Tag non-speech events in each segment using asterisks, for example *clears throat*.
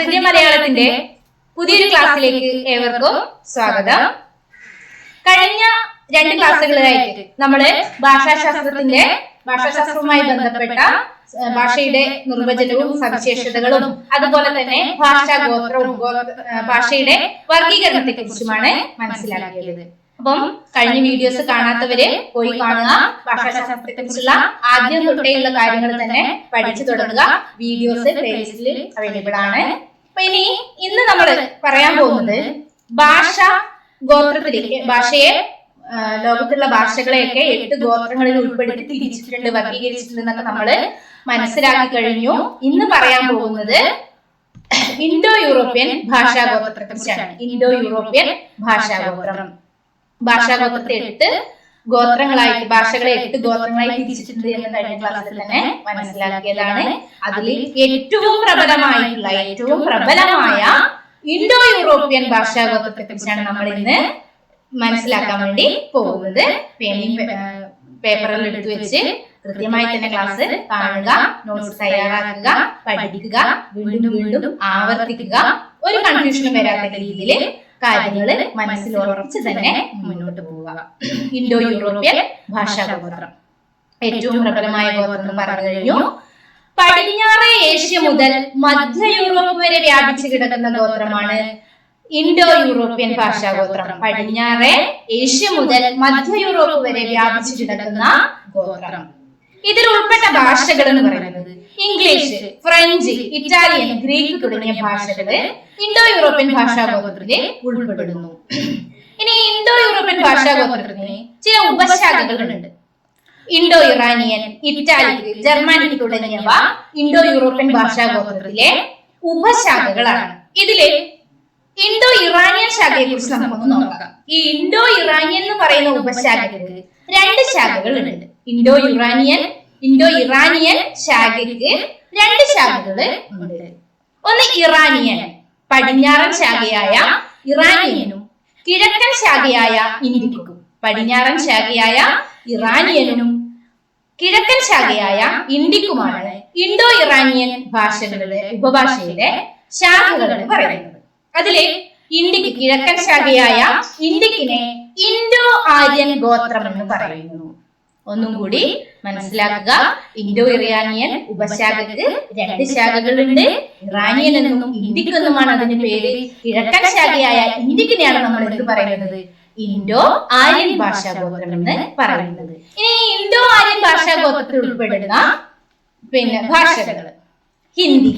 ഹൃദയ മലയാളത്തിന്റെ പുതിയൊരു ക്ലാസ്സിലേക്ക് ഏവർക്കും സ്വാഗതം. കഴിഞ്ഞ രണ്ട് ക്ലാസ്സുകളിലായിട്ട് നമ്മൾ ഭാഷാശാസ്ത്രത്തിന്റെ ഭാഷാശാസ്ത്രവുമായി ബന്ധപ്പെട്ട ഭാഷയുടെ നിർവചനവും സവിശേഷതകളും അതുപോലെ തന്നെ ഭാഷാ ഗോത്രവും ഭാഷയുടെ വർഗീകരണത്തെ കുറിച്ചുമാണ് മനസ്സിലാക്കിയത്. അപ്പം കഴിഞ്ഞ വീഡിയോസ് കാണാത്തവര് പോയി കാണുക. ഭാഷാശാസ്ത്രത്തെ കുറിച്ചുള്ള ആദ്യം തൊട്ടേയുള്ള കാര്യങ്ങൾ തന്നെ പഠിച്ചു തുടങ്ങുക. വീഡിയോസ് പ്ലേലിസ്റ്റിൽ അവൈലബിൾ ആണ്. അപ്പൊ ഇനി ഇന്ന് നമ്മൾ പറയാൻ പോകുന്നത് ഭാഷ ഗോത്രത്തിലേക്ക് ഭാഷയെ ലോകത്തുള്ള ഭാഷകളെയൊക്കെ എട്ട് ഗോത്രങ്ങളിൽ ഉൾപ്പെടുത്തി തിരിച്ചിട്ടുണ്ട് വർഗീകരിച്ചിട്ടുണ്ട് എന്നൊക്കെ നമ്മൾ മനസ്സിലാക്കി കഴിഞ്ഞു. ഇന്ന് പറയാൻ പോകുന്നത് ഇൻഡോ യൂറോപ്യൻ ഭാഷാഗോത്രത്തെ കുറിച്ചാണ്. ഇൻഡോ യൂറോപ്യൻ ഭാഷാ ഭാഷാഗോത്രം ഭാഷാഗോത്രത്തെ എട്ട് ഗോത്രങ്ങളായിട്ട് ഭാഷകളെ എട്ട് ഗോത്രങ്ങളായി തിരിച്ചിട്ടുണ്ട് എന്ന് കഴിഞ്ഞ ക്ലാസ്സിൽ തന്നെ മനസ്സിലാക്കിയതാണ്. അതിൽ ഏറ്റവും പ്രബലമായിട്ടുള്ള ഏറ്റവും പ്രബലമായ ഇൻഡോ യൂറോപ്യൻ ഭാഷാ ഗോത്രത്തെ കുറിച്ചാണ് നമ്മൾ ഇന്ന് മനസ്സിലാക്കാൻ വേണ്ടി പോകുന്നത് പേപ്പറിൽ എടുത്തു വെച്ച് കൃത്യമായി തന്നെ ക്ലാസ് കാണുക നോട്ട്സ് തയ്യാറാക്കുക പഠിക്കുക വീണ്ടും വീണ്ടും ആവർത്തിക്കുക ഒരു കൺഫ്യൂഷനും വരാത്ത രീതിയിൽ കാര്യങ്ങൾ മനസ്സിൽ ഉറപ്പിച്ച് തന്നെ മുന്നോട്ട് പോവുക. *clears throat* ഇൻഡോ യൂറോപ്യൻ ഭാഷാ ഗോത്രം ഏറ്റവും പ്രബലമായ ഗോത്രം എന്ന് പറഞ്ഞു കഴിഞ്ഞു. പടിഞ്ഞാറ് ഏഷ്യ മുതൽ മധ്യ യൂറോപ്പ് വരെ വ്യാപിച്ചു കിടക്കുന്ന ഗോത്രമാണ് ഇൻഡോ യൂറോപ്യൻ ഭാഷാ ഗോത്രം പടിഞ്ഞാറ് ഏഷ്യ മുതൽ മധ്യ യൂറോപ്പ് വരെ വ്യാപിച്ചു കിടക്കുന്ന ഗോത്രം. ഇതിൽ ഉൾപ്പെട്ട ഭാഷകൾ എന്ന് പറയുന്നത് ഇംഗ്ലീഷ് ഫ്രഞ്ച് ഇറ്റാലിയൻ ഗ്രീക്ക് തുടങ്ങിയ ഭാഷകൾ ഇൻഡോ യൂറോപ്യൻ ഭാഷാ ഭാഷാഗോത്രത്തിൽ ഉൾപ്പെടുന്നു. ഭാഷാഗോത്രത്തിന് ചില ഉപശാഖകളുണ്ട്. ഇൻഡോ ഇറാനിയൻ ഇറ്റാലിക് ജർമ്മനിക് തുടങ്ങിയവ ഇൻഡോ യൂറോപ്യൻ ഭാഷാഗോത്രത്തിലെ ഉപശാഖകളാണ്. ഇതിലെ ഇൻഡോ ഇറാനിയൻ ശാഖയെ കുറിച്ച് നമുക്കൊന്ന് നോക്കാം. ഈ ഇൻഡോ ഇറാനിയൻ എന്ന് പറയുന്ന ഉപശാഖയ്ക്ക് രണ്ട് ശാഖകളുണ്ട്. ഇൻഡോ ഇറാനിയൻ ഇൻഡോ ഇറാനിയൻ ശാഖയ്ക്ക് രണ്ട് ശാഖകൾ ഉണ്ട്. ഒന്ന് ഇറാനിയൻ പടിഞ്ഞാറൻ ശാഖയായ ഇറാനിയനും കിഴക്കൻ ശാഖയായ ഇന്ത്യക്കും പടിഞ്ഞാറൻ ശാഖയായ ഇറാനിയനും കിഴക്കൻ ശാഖയായ ഇന്ത്യക്കുമാണ് ഇൻഡോ ഇറാനിയൻ ഭാഷകളുടെ ഉപഭാഷയുടെ ശാഖകൾ എന്ന് പറയുന്നത്. അതിലെ ഇന്ത്യയ്ക്ക് കിഴക്കൻ ശാഖയായ ഇന്ത്യക്കിനെ ഇൻഡോ ആര്യൻ ഗോത്രം എന്ന് പറയുന്നു. ഒന്നും കൂടി മനസ്സിലാക്കുക. ഇൻഡോ ഇറാനിയൻ ഉപശാഖക്ക് രണ്ട് ശാഖകളുണ്ട്. ഇറാനിയൻ എന്നും ഇന്ത്യയ്ക്ക് എന്നുമാണ് അതിന്റെ പേര്. കിഴക്കൻ ശാഖയായ ഇന്ത്യക്കിനെയാണ് നമ്മൾ എന്ത് പറയുന്നത്? ഇൻഡോ ആര്യൻ ഭാഷാഗോത്രം എന്ന് പറയുന്നത്. ഇനി ഇൻഡോ ആര്യൻ ഭാഷാഗോത്രത്തിൽ ഉൾപ്പെടുന്ന പിന്നെ ഭാഷകൾ. ഹിന്ദി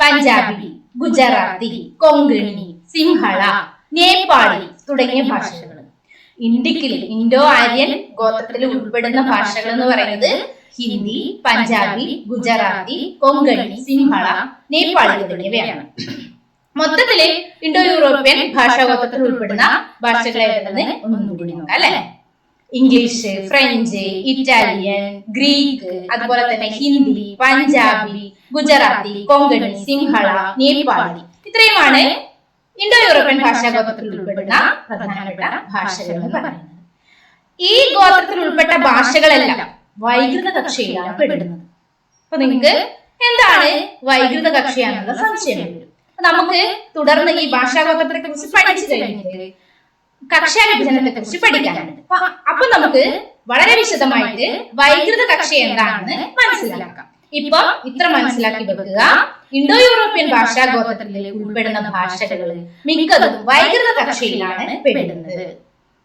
പഞ്ചാബി ഗുജറാത്തി കൊങ്കണി സിംഹള നേപ്പാളി തുടങ്ങിയ ഭാഷകൾ. ഇന്ത്യക്കിൽ ഇൻഡോ ആര്യൻ ഗോത്രത്തിൽ ഉൾപ്പെടുന്ന ഭാഷകൾ എന്ന് പറയുന്നത് ഹിന്ദി പഞ്ചാബി ഗുജറാത്തി കൊങ്കണി സിംഹള നേപ്പാളി തുടങ്ങിയവയാണ് മൊത്തത്തിൽ ഇൻഡോ യൂറോപ്യൻ ഭാഷാഗോത്രത്തിൽ ഉൾപ്പെടുന്ന ഭാഷകൾ ഏതെന്ന് ഒന്നും കൂടി നോക്കാം അല്ലെ? ഇംഗ്ലീഷ് ഫ്രഞ്ച് ഇറ്റാലിയൻ ഗ്രീക്ക് അതുപോലെ തന്നെ ഹിന്ദി പഞ്ചാബി ഗുജറാത്തി കൊങ്കണി സിംഹള നേപ്പാളി. ഇത്രയുമാണ് ഇൻഡോ യൂറോപ്യൻ ഭാഷാഗോത്രത്തിൽ ഉൾപ്പെടുന്ന പ്രധാനപ്പെട്ട ഭാഷകൾ എന്ന് പറയുന്നത്. ഈ ഗോത്രത്തിൽ ഉൾപ്പെട്ട ഭാഷകളെല്ലാം വൈകൃത കക്ഷിയിലാണ് പെടുന്നത്. അപ്പൊ നിങ്ങൾക്ക് എന്താണ് വൈകൃത കക്ഷിയാണെന്നുള്ള സംശയം വരും. നമുക്ക് തുടർന്ന് ഈ ഭാഷാഗോത്രത്തെ കുറിച്ച് പഠിച്ചു കഴിഞ്ഞിട്ട് കക്ഷാ വിഭജനത്തെ കുറിച്ച് പഠിക്കാനുണ്ട് അപ്പൊ അപ്പൊ നമുക്ക് വളരെ വിശദമായിട്ട് വൈകൃത കക്ഷി എന്താണെന്ന് മനസ്സിലാക്കാം. ഇപ്പൊ ഇത്ര മനസ്സിലാക്കി വെക്കുക. ഇൻഡോ യൂറോപ്യൻ ഭാഷാ ഗോത്രത്തിൽ ഉൾപ്പെടുന്ന ഭാഷകൾ മിക്കതും വൈകൃത കക്ഷയിലാണ് പെടുന്നത്.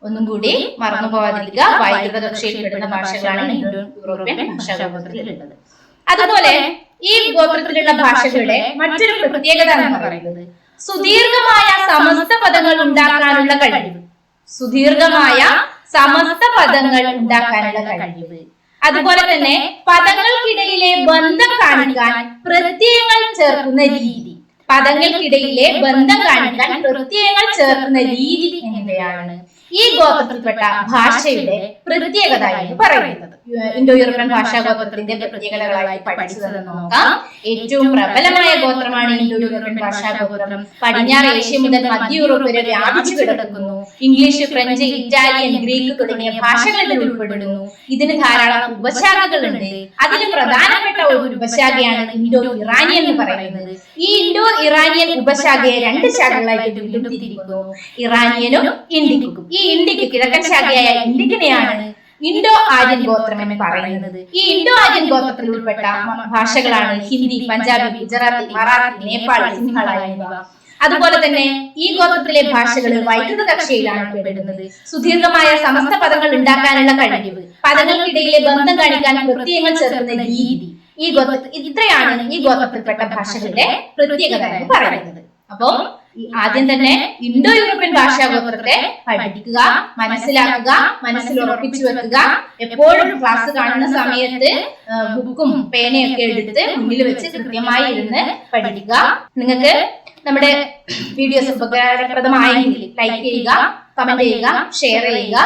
ഒന്നും കൂടി മറന്നു പോവാതിരിക്കുക വൈകൃത കക്ഷയിൽ പെടുന്ന ഭാഷകളാണ് ഇൻഡോ യൂറോപ്യൻ ഭാഷാ ഗോത്രത്തിലുള്ളത് അതുപോലെ ഈ ഗോത്രത്തിലുള്ള ഭാഷകളുടെ മറ്റൊരു പ്രത്യേകത എന്ന് പറയുന്നത് സുദീർഘമായ സമസ്ത പദങ്ങൾ ഉണ്ടാക്കാനുള്ള കഴിവ്. സുദീർഘമായ സമസ്ത പദങ്ങൾ ഉണ്ടാക്കാനുള്ള കഴിവ്. അതുപോലെ തന്നെ പദങ്ങൾക്കിടയിലെ ബന്ധം കാണിക്കാൻ പ്രത്യയങ്ങൾ ചേർക്കുന്ന രീതി. പദങ്ങൾക്കിടയിലെ ബന്ധം കാണിക്കാൻ പ്രത്യയങ്ങൾ ചേർക്കുന്ന രീതി എന്നിവയാണ് ഈ ഗോത്രത്തിൽപ്പെട്ട ഭാഷയുടെ പ്രത്യേകത എന്ന് പറയുന്നത്. ഇൻഡോ യൂറോപ്യൻ ഭാഷാ ഗോത്രത്തിന്റെ പ്രത്യേകതകളായി പഠിച്ചതെന്ന് നോക്കാം. ഏറ്റവും പ്രബലമായ ഗോത്രമാണ് ഇൻഡോ യൂറോപ്യൻ ഭാഷാഗോത്രം പടിഞ്ഞാറ് ഏഷ്യ മുതൽ മധ്യ യൂറോപ്പ് വരെ വ്യാപിച്ചു കിടക്കുന്നു. ഇംഗ്ലീഷ് ഫ്രഞ്ച് ഇറ്റാലിയൻ ഗ്രീക്ക് തുടങ്ങിയ ഭാഷകളിൽ ഉൾപ്പെടുന്നു. ഇതിന് ധാരാളം ഉപശാഖകളുണ്ട്. അതിൽ പ്രധാനപ്പെട്ട ഒരു ഉപശാഖയാണ് ഇൻഡോ ഇറാനിയൻ എന്ന് പറയുന്നത്. ഈ ഇൻഡോ ഇറാനിയൻ ഉപശാഖയെ രണ്ട് ശാഖകളായിട്ട് വീണ്ടും തിരിക്കുന്നു ഇറാനിയനും ഇന്ത്യക്കും ഈ ഇന്ത്യയ്ക്ക് കിഴക്കൻ ശാഖയായ ഇന്ത്യക്കിനെയാണ് ഇൻഡോ ആര്യൻ ഗോത്രം എന്ന് പറയുന്നത്. ഈ ഇൻഡോ ആര്യൻ ഗോത്രത്തിൽ ഉൾപ്പെട്ട ഭാഷകളാണ് ഹിന്ദി പഞ്ചാബി ഗുജറാത്തി മറാത്തി നേപ്പാളി സിംഹള എന്നിവ അതുപോലെ തന്നെ ഈ ഗോത്രത്തിലെ ഭാഷകൾ വൈദ്യുത കക്ഷയിലാണ് പെടുന്നത്. സുദീർഘമായ സമസ്ത പദങ്ങൾ ഉണ്ടാക്കാനുള്ള കഴിവ് പദങ്ങൾക്കിടയിലെ ബന്ധം കാണിക്കാൻ പ്രത്യയങ്ങൾ ചേർക്കുന്ന രീതി ഈ ഗോത്ര ഇത്രയാണ് ഈ ഗോത്രത്തിൽപ്പെട്ട ഭാഷകളുടെ പ്രത്യേകത എന്ന് പറയുന്നത്. അപ്പോ ഈ ആദ്യം തന്നെ ഇന്തോ യൂറോപ്യൻ ഭാഷാഗോത്രത്തെ പഠിക്കുക മനസ്സിലാക്കുക മനസ്സിൽ ഉറപ്പിച്ചു വെക്കുക. എപ്പോഴും ക്ലാസ് കാണുന്ന സമയത്ത് ബുക്കും പേനയൊക്കെ എടുത്ത് മുന്നിൽ വെച്ച് കൃത്യമായി ഇരുന്ന് പഠിക്കുക. നിങ്ങൾക്ക് നമ്മുടെ വീഡിയോസ് ഉപകാരപ്രദമായെങ്കിൽ ലൈക്ക് ചെയ്യുക കമന്റ് ചെയ്യുക ഷെയർ ചെയ്യുക.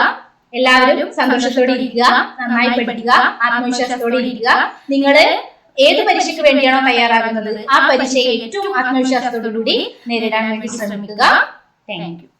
എല്ലാവരും സന്തോഷത്തോടെ ഇരിക്കുക നന്നായി പഠിക്കുക ആത്മവിശ്വാസത്തോടെ ഇരിക്കുക. നിങ്ങൾ ഏത് പരീക്ഷയ്ക്ക് വേണ്ടിയാണോ തയ്യാറാകുന്നത്? ആ പരീക്ഷയെ ഏറ്റവും ആത്മവിശ്വാസത്തോടുകൂടി നേരിടാൻ വേണ്ടി ശ്രമിക്കുക. Thank you